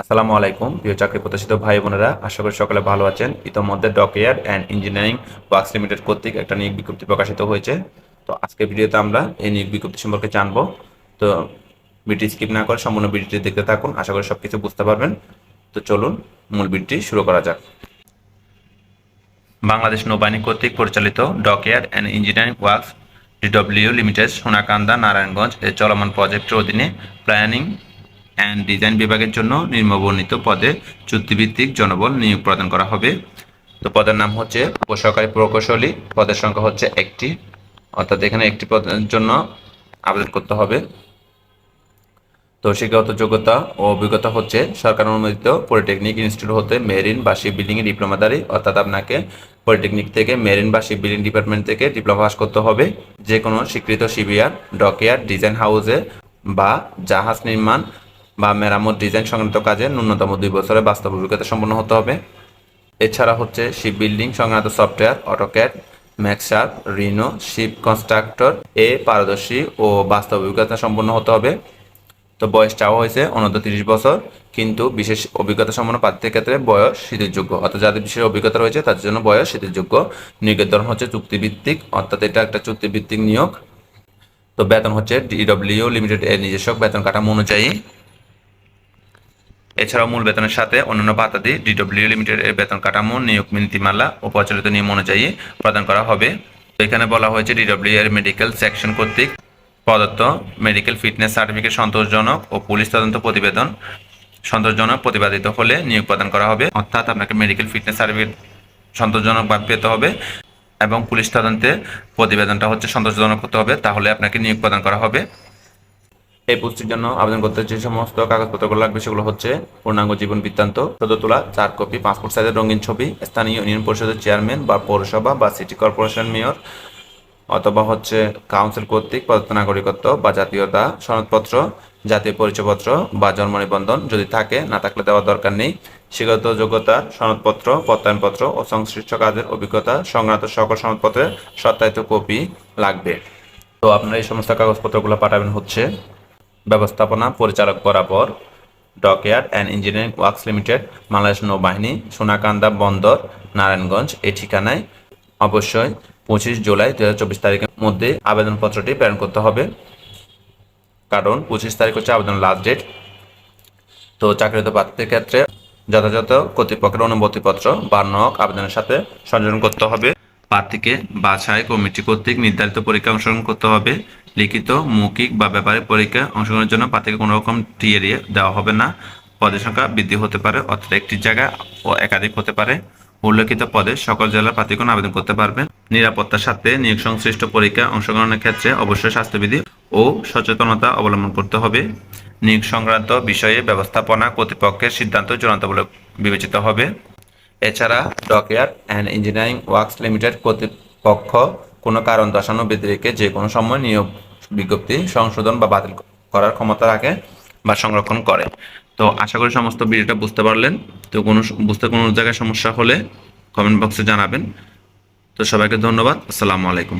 আসসালামু আলাইকুম, প্রিয় চাকরি প্রত্যাশিত ভাই বোনেরা। আশা করি সকলে ভালো আছেন। ইতোমধ্যে dockyard and engineering works limited কর্তৃক একটা নিয়োগ বিজ্ঞপ্তি প্রকাশিত হয়েছে। তো আজকের ভিডিওতে আমরা এই নিয়োগ বিজ্ঞপ্তি সম্পর্কে জানব। তো ভিডিওটি স্কিপ না করে সম্পূর্ণ ভিডিওটি দেখতে থাকুন। আশা করি সব কিছু বুঝতে পারবেন। তো চলুন, মূল ভিডিওটি শুরু করা যাক। বাংলাদেশ নৌবাহিনী কর্তৃক পরিচালিত dockyard and engineering works DW limited, Sonakanda, Narayanganj এর চলমান প্রজেক্টের অধীনে প্ল্যানিং অ্যান্ড ডিজাইন বিভাগের জন্য নিম্নবর্ণিত পদে চুক্তিভিত্তিক জনবল নিয়োগ প্রদান করা হবে। তো পদের নাম হচ্ছে উপসহকারী প্রকৌশলী। পদের সংখ্যা হচ্ছে একটি। অর্থাৎ এখানে একটি পদের জন্য আবেদন করতে হবে। তো শিক্ষাগত যোগ্যতা ও অভিজ্ঞতা হচ্ছে সরকার অনুমোদিত পলিটেকনিক ইনস্টিটিউট হতে মেরিন বা শিপ এ ডিপ্লোমাদারি অর্থাৎ আপনাকে পলিটেকনিক থেকে মেরিন বা শিপ বিল্ডিং ডিপার্টমেন্ট থেকে ডিপ্লোমা পাস করতে হবে। যে কোনো স্বীকৃত শিবিয়ার ডকইয়ার্ড ডিজাইন হাউসে বা জাহাজ নির্মাণ বা মেরামত ডিজাইন সংক্রান্ত কাজে ন্যূনতম দুই বছরের বাস্তব অভিজ্ঞতা সম্পন্ন হতে হবে। এছাড়া হচ্ছে শিপ বিল্ডিং সংক্রান্ত software AutoCAD Maxsurf Rhino, ship constructor, এ, পারদর্শী ও বাস্তব অভিজ্ঞতা সম্পন্ন হতে হবে। তো বয়স চাওয়া হয়েছে অনূর্ধ্ব তিরিশ বছর, কিন্তু বিশেষ অভিজ্ঞতা সম্পন্ন প্রার্থীর ক্ষেত্রে বয়স শীতেরযোগ্য। অর্থাৎ যাদের বিশেষ অভিজ্ঞতা রয়েছে, তাদের জন্য বয়স শীতেরযোগ্য। নিয়োগের ধরন হচ্ছে চুক্তিভিত্তিক, অর্থাৎ এটা একটা চুক্তিভিত্তিক নিয়োগ। তো বেতন হচ্ছে ডিডব্লিউ লিমিটেড এর নিজস্ব বেতন কাঠামো অনুযায়ী এছাড়াও মূল বেতনের সাথে অন্যান্য ভাতাদি ডিডব্লিউ লিমিটেড এর বেতন কাঠামো, নিয়োগ নীতিমালা ও প্রচলিত নিয়ম অনুযায়ী প্রদান করা হবে। এখানে বলা হয়েছে ডিডব্লিউ এর মেডিকেল সেকশন কর্তৃক প্রদত্ত মেডিকেল ফিটনেস সার্টিফিকেট সন্তোষজনক ও পুলিশ তদন্ত প্রতিবেদন সন্তোষজনক প্রতিপাদিত হলে নিয়োগ প্রদান করা হবে। অর্থাৎ আপনাকে মেডিকেল ফিটনেস সার্টিফিকেট সন্তোষজনক পেতে হবে এবং পুলিশ তদন্তে প্রতিবেদনটা হচ্ছে সন্তোষজনক হতে হবে, তাহলে আপনাকে নিয়োগ প্রদান করা হবে। এই পুষ্টির জন্য আবেদন করতে যে সমস্ত কাগজপত্রগুলো লাগবে সেগুলো হচ্ছে পূর্ণাঙ্গ জীবন বৃত্তান্ত চোদ্দ তোলা চার কপি, পাসপোর্ট সাইজের রঙিন ছবি, স্থানীয় ইউনিয়ন পরিষদের চেয়ারম্যান বা পৌরসভা বা সিটি কর্পোরেশন মেয়র, অথবা হচ্ছে কাউন্সিল কর্তৃক প্রদত্ত নাগরিকত্ব বা জাতীয়তা সনদপত্র, জাতীয় পরিচয়পত্র বা জন্ম নিবন্ধন যদি থাকে, না থাকলে দেওয়ার দরকার নেই। শিক্ষাগত যোগ্যতা, সনদপত্র, প্রত্যয়নপত্র ও সংশ্লিষ্ট কাজের অভিজ্ঞতা সংক্রান্ত সকল সনদপত্রের সত্যায়িত কপি লাগবে। তো আপনারা এই সমস্ত কাগজপত্রগুলো পাঠাবেন হচ্ছে ব্যবস্থাপনা পরিচালক বরাবর dockyard and engineering works limited, Bangladesh নৌবাহিনী, সোনাকান্দা বন্দর, নারায়ণগঞ্জ, এই ঠিকানায় অবশ্যই পঁচিশ জুলাই দু হাজার চব্বিশ তারিখের মধ্যে আবেদনপত্রটি প্রেরণ করতে হবে। কারণ পঁচিশ তারিখ হচ্ছে আবেদন লাস্ট ডেট তো চাকরিত প্রার্থীর ক্ষেত্রে যথাযথ কর্তৃপক্ষের অনুমতিপত্র বা নক আবেদনের সাথে সংযোজন করতে হবে। প্রার্থীকে বাছাই কমিটি কর্তৃক নির্ধারিত পরীক্ষা অংশগ্রহণ করতে হবে। লিখিত, মৌখিক বা ব্যাপারিক পরীক্ষা অংশগ্রহণের জন্য প্রার্থীকে কোনো রকম টিএরিয়ে দেওয়া হবে না। পদের সংখ্যা বৃদ্ধি হতে পারে, অর্থাৎ একটি জায়গায় ও একাধিক হতে পারে। উল্লেখিত পদে সকল জেলার প্রার্থীগণ আবেদন করতে পারবেন। নিরাপত্তার সাথে নিয়োগ সংশ্লিষ্ট পরীক্ষা অংশগ্রহণের ক্ষেত্রে অবশ্যই স্বাস্থ্যবিধি ও সচেতনতা অবলম্বন করতে হবে। নিয়োগ সংক্রান্ত বিষয়ে ব্যবস্থাপনা কর্তৃপক্ষের সিদ্ধান্ত চূড়ান্ত বলে বিবেচিত হবে। এছাড়া dockyard and engineering works limited কর্তৃপক্ষ কোনো কারণ দর্শানো ব্যতিরেকে যে কোনো সময় নিয়োগ বিজ্ঞপ্তি সংশোধন বা বাতিল করার ক্ষমতা রাখে বা সংরক্ষণ করে। তো আশা করি সমস্ত ভিডিওটা বুঝতে পারলেন। তো কোনো বুঝতে কোনো জায়গায় সমস্যা হলে কমেন্ট বক্সে জানাবেন। তো সবাইকে ধন্যবাদ। আসসালামু আলাইকুম।